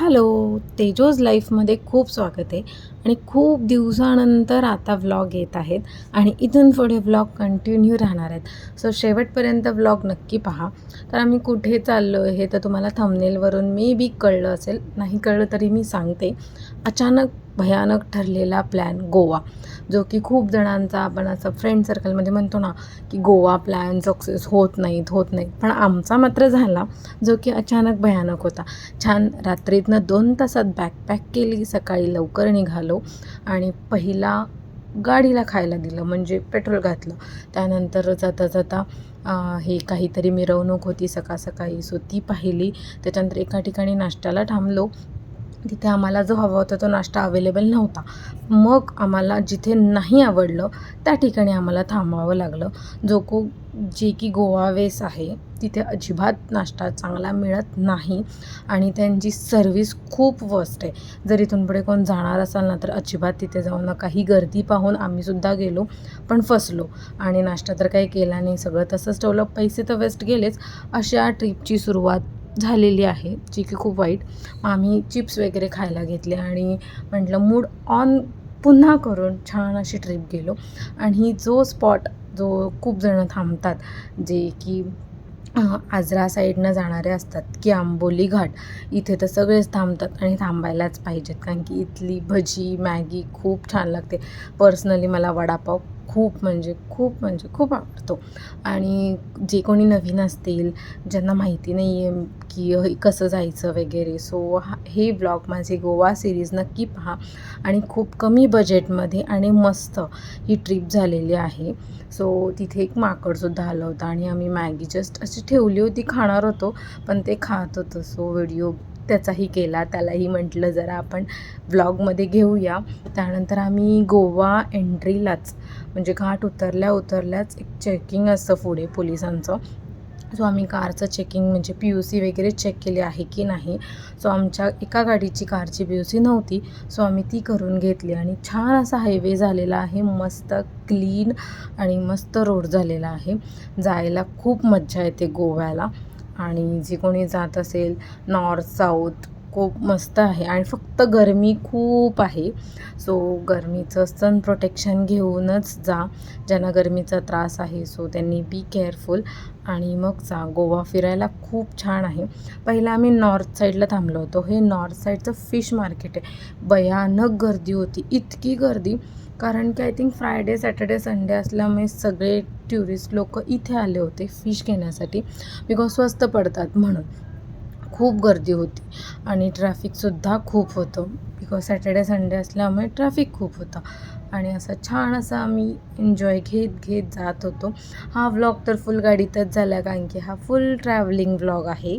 Hello तेजोज लाईफमध्ये खूप स्वागत आहे. आणि खूप दिवसानंतर आता व्लॉग येत आहेत आणि इथून पुढे व्लॉग कंटिन्यू राहणार आहेत. सो शेवटपर्यंत व्लॉग नक्की पहा. तर आम्ही कुठे चाललो हे तर तुम्हाला थंबनेलवरून मे बी कळलं असेल. नाही कळलं तरी मी सांगते. अचानक भयानक ठरलेला प्लॅन गोवा. जो की खूप जणांचा आपण असं फ्रेंड सर्कलमध्ये म्हणतो ना की गोवा प्लॅन सक्सेस होत नाहीत होत नाहीत. पण आमचा मात्र झाला जो की अचानक भयानक होता. छान रात्रीतनं दोन तासात बॅकपॅक केली सकाळी लवकर निघालो आणि पहिला गाडीला खायला दिलं म्हणजे पेट्रोल घातलं. त्यानंतर जाता जाता हे काहीतरी मिरवणूक होती सकाळ सकाळी सो ती पाहिली. त्याच्यानंतर एका ठिकाणी नाश्त्याला थांबलो. तिथे आम्हाला जो हवा होता तो नाश्ता अवेलेबल नव्हता. मग आम्हाला जिथे नाही आवडलं त्या ठिकाणी आम्हाला थांबावं लागलं. जो को जे की गोवावेस आहे तिथे अजिबात नाश्ता चांगला मिळत नाही आणि त्यांची सर्विस खूप वस्ट आहे. जर इथून पुढे कोण जाणार असाल ना तर अजिबात तिथे जाऊ नका. ही गर्दी पाहून आम्हीसुद्धा गेलो पण फसलो. आणि नाश्ता तर काही केला नाही. सगळं तसंच ठेवलं. पैसे तर वेस्ट गेलेच. अशा ट्रिपची सुरुवात झालेली आहे जी की खूप वाईट. मग आम्ही चिप्स वगैरे खायला घेतले आणि म्हटलं मूड ऑन पुन्हा करून छान अशी ट्रिप गेलो. आणि जो स्पॉट जो खूप जणं थांबतात जे की आजरा साईडनं जाणारे असतात की आंबोली घाट इथे तर सगळेच थांबतात आणि थांबायलाच पाहिजेत. कारण की इथली भजी मॅगी खूप छान लागते. पर्सनली मला वडापाव खूप म्हणजे खूप म्हणजे खूप आवडतो. आणि जे कोणी नवीन असतील ज्यांना माहिती नाही आहे की कसं जायचं वगैरे सो हा हे ब्लॉग माझे गोवा सिरीज नक्की पहा. आणि खूप कमी बजेटमध्ये आणि मस्त ही ट्रिप झालेली आहे. सो तिथे एक माकडसुद्धा आलं होतं आणि आम्ही मॅगी जस्ट अशी ठेवली होती खाणार होतो पण ते खात होतं. सो व्हिडिओ त्याचाही केला त्यालाही म्हटलं जरा आपण व्लॉगमध्ये घेऊया. त्यानंतर आम्ही गोवा एंट्रीलाच म्हणजे घाट उतरल्या उतरल्याच एक चेकिंग असतं पुढे पोलिसांचं. सो आम्ही कारचं चेकिंग म्हणजे पी यू सी वगैरे चेक केली आहे की नाही. सो आमच्या एका गाडीची कारची पी यू सी नव्हती. सो आम्ही ती करून घेतली आणि छान असा हायवे झालेला आहे. मस्त क्लीन आणि मस्त रोड झालेला आहे. जायला खूप मज्जा येते गोव्याला. आणि जे कोणी जात असेल नॉर्थ साऊथ खूप मस्त आहे. आणि फक्त गरमी खूप आहे. सो गरमीचं सन प्रोटेक्शन घेऊनच जा. ज्यांना गरमीचा त्रास आहे सो त्यांनी बी केअरफुल आणि मग जा. गोवा फिरायला खूप छान आहे. पहिला आम्ही नॉर्थ साईडला थांबलो होतो. हे नॉर्थ साईडचं फिश मार्केट आहे. भयानक गर्दी होती. इतकी गर्दी. कारण की I think Friday Saturday Sunday असल्यामुळे सगळे टुरिस्ट लोक इथे आले होते फिश घेण्यासाठी बिकॉज स्वस्त पडतात म्हणून. खूप गर्दी होती आणि ट्रॅफिकसुद्धा खूप होतं. बिकॉज सॅटर्डे संडे असल्यामुळे ट्रॅफिक खूप होतं आणि असं छान असं आम्ही एन्जॉय घेत घेत जात होतो. हा व्लॉग तर फुल गाडीतच झाला कारण की हा फुल ट्रॅव्हलिंग व्लॉग आहे.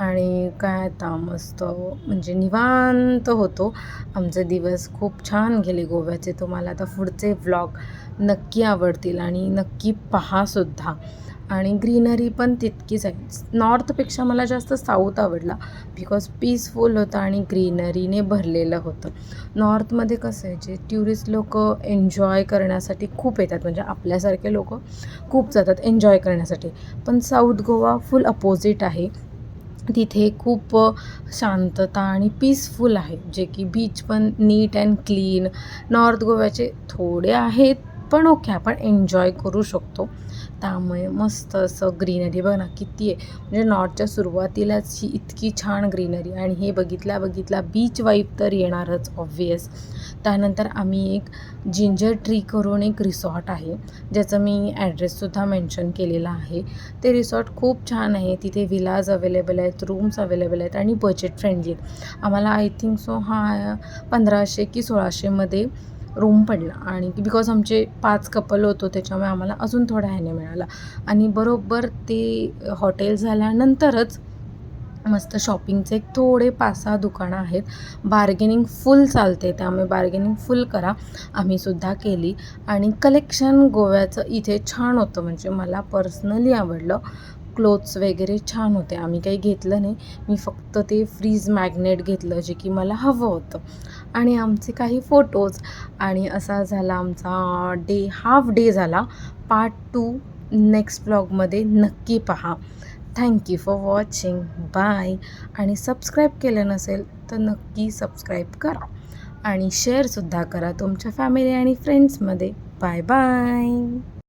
आणि काय आता मस्त म्हणजे निवांत होतो. आमचे दिवस खूप छान गेले गोव्याचे. तुम्हाला आता पुढचे व्लॉग नक्की आवडतील आणि नक्की पहासुद्धा आणि ग्रीनरी पण तितकीच आहे. नॉर्थपेक्षा मला जास्त साऊथ आवडला बिकॉज पीसफुल होतं आणि ग्रीनरीने भरलेलं होतं. नॉर्थमध्ये कसं आहे जे ट्युरिस्ट लोक एन्जॉय करण्यासाठी खूप येतात. म्हणजे आपल्यासारखे लोक खूप जातात एन्जॉय करण्यासाठी. पण साऊथ गोवा फुल अपोजिट आहे. तिथे खूप शांतता आणि पीसफुल आहे. जे की बीच पण नीट अँड क्लीन नॉर्थ गोव्याचे थोडे आहेत पण ओके आपण एन्जॉय करू शकतो. त्यामुळे मस्त असं ग्रीनरी बघ ना किती आहे. म्हणजे नॉर्थच्या सुरुवातीलाच ही इतकी छान ग्रीनरी आणि हे बघितल्या बघितल्या बीच वाईफ तर येणारच ऑब्वियस त्यानंतर आम्ही एक जिंजर ट्री करून एक रिसॉर्ट आहे ज्याचं मी ॲड्रेससुद्धा मेन्शन केलेला आहे. ते रिसॉर्ट खूप छान आहे तिथे विलाज अवेलेबल आहेत रूम्स अवेलेबल आहेत आणि बजेट फ्रेंडली आहेत. आम्हाला आय थिंक सो हा पंधराशे की सोळाशेमध्ये रूम पडला. आणि बिकॉज आमचे पाच कपल होतो त्याच्यामुळे आम्हाला अजून थोडा ह्याने मिळाला. आणि बरोबर ते हॉटेल झाल्यानंतरच मस्त शॉपिंगचे एक थोडे पाच सहा दुकानं आहेत. बार्गेनिंग फुल चालते त्यामुळे बार्गेनिंग फुल करा. आम्हीसुद्धा केली. आणि कलेक्शन गोव्याचं इथे छान होतं म्हणजे मला पर्सनली आवडलं. क्लोथ्स वगैरे छान होते. आम्ही काही घेतलं नाही. मी फक्त ते फ्रीज मॅग्नेट घेतलं जे की मला हवं होतं. आणि आमचे काही फोटोज आणि असा झाला आमचा डे हाफ डे झाला. पार्ट टू नेक्स्ट ब्लॉगमध्ये नक्की पहा. Thank you for watching bye आणि सबस्क्राईब केलं नसेल तर नक्की सबस्क्राईब करा. आणि शेअरसुद्धा करा तुमच्या फॅमिली आणि फ्रेंड्समध्ये बाय बाय